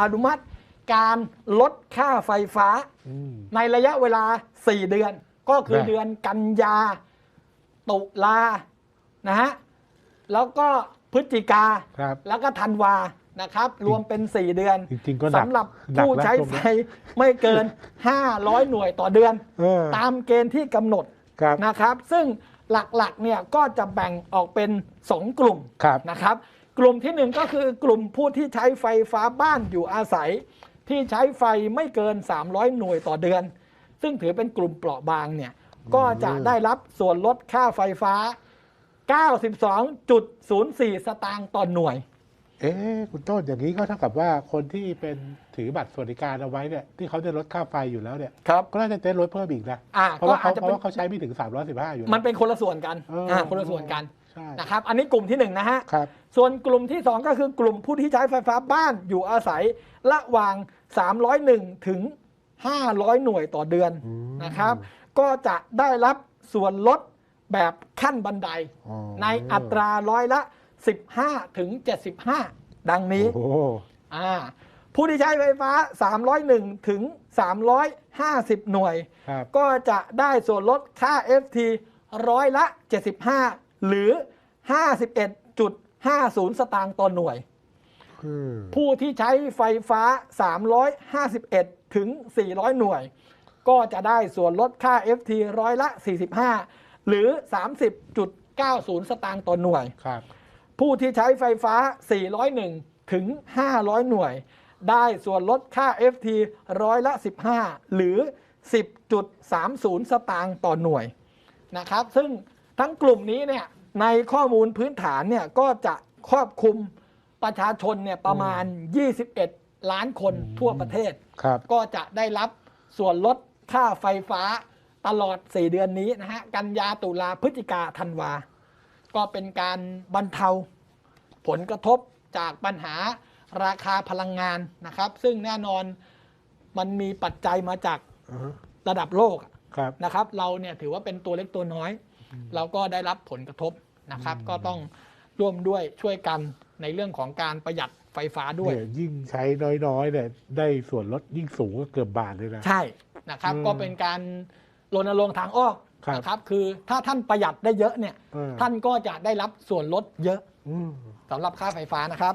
อนุมัติการลดค่าไฟฟ้าอืมในระยะเวลา 4 เดือน ก็คือครับเดือนกันยา ตุลานะฮะแล้วก็พฤศจิกาครับแล้วก็ธันวานะครับ รวมเป็น 4 เดือนจริงๆก็หนักสำหรับหนักผู้แล้วใช้ช่วงไฟนี้ไม่เกิน 500 หน่วยต่อเดือนเออตามเกณฑ์ที่กำหนดครับนะครับ ซึ่งหลักๆเนี่ยก็จะแบ่งออกเป็น 2 กลุ่มครับนะครับ กลุ่มที่ 1 ก็คือกลุ่มผู้ที่ใช้ไฟฟ้าบ้านอยู่อาศัย ที่ใช้ไฟไม่เกิน 300 หน่วยต่อเดือน ซึ่งถือเป็นกลุ่มเปราะบางเนี่ยก็จะได้รับส่วนลดค่าไฟฟ้า 92.04 สตางค์ต่อหน่วย เอ๊ะคุณต้นอย่างนี้ก็เท่ากับว่าคนที่เป็นถือบัตรสวัสดิการเอาไว้เนี่ยที่เขาได้ลดค่าไฟอยู่แล้วเนี่ยครับ ก็น่าจะได้ลดเพิ่มอีกนะอ่าเพราะก็ว่าอาเขาจจะเพเป็นราะว่าเขาใช้ไม่ถึง 315 อยู่ะมันเป็นคนละส่วนกันเอออ่่าคนละส่วนกัน ใช่นะครับ อันนี้กลุ่มที่หนึ่งนะฮะ ครับส่วนกลุ่มที่2ก็คือกลุ่มผู้ที่ใช้ไฟฟ้าบ้านอยู่อาศัยระหว่าง 301 ถึง 500 หน่วยต่อเดือนอืมนะครับ ก็จะได้รับส่วนลดแบบขั้นบันได อ๋อในอัตราร้อยละ 15 ถึง 75 ดังนี้ โอ้โหอ่าผู้ที่ใช้ไฟฟ้า 301 ถึง 350 หน่วย ครับ ก็จะได้ส่วนลดค่า FT ร้อยละ 75 หรือ 51.50 สตางค์ต่อหน่วยอืมผู้ที่ใช้ไฟฟ้า 351 ถึง 400 หน่วย ก็จะได้ส่วนลดค่า FT ร้อยละ 45 หรือ 30.90 สตางค์ต่อหน่วยครับผู้ที่ใช้ไฟฟ้า 401 ถึง 500 หน่วย ได้ส่วนลดค่า FT ร้อยละ 15 หรือ 10.30 สตางค์ต่อหน่วยนะครับ ซึ่ง ทั้งกลุ่มนี้เนี่ยในข้อมูลพื้นฐานเนี่ยก็จะครอบคลุมประชาชนเนี่ยประมาณ 21 ล้านคนทั่วประเทศ ครับก็จะได้รับส่วนลดค่าไฟฟ้าตลอด 4 เดือนนี้นะฮะ กันยาตุลาพฤศจิกาธันวา ก็เป็นการบรรเทาผลกระทบจากปัญหาราคาพลังงานนะครับ ซึ่งแน่นอนมันมีปัจจัยมาจากอือฮึระดับโลก ครับ นะครับเราเนี่ยถือว่าเป็นตัวเล็กตัวน้อย เราก็ได้รับผลกระทบนะครับ ก็ต้องร่วมด้วยช่วยกันในเรื่องของการประหยัดไฟฟ้าด้วย เนี่ยยิ่งใช้น้อยๆเนี่ยได้ส่วนลดยิ่งสูงก็เกือบบาทเลยนะ ใช่นะครับ อืมก็เป็นการรณรงค์ทางอ้อมครับ นะครับ คือถ้าท่านประหยัดได้เยอะเนี่ย เออท่านก็จะได้รับส่วนลดเยอะอืม สำหรับค่าไฟฟ้านะครับ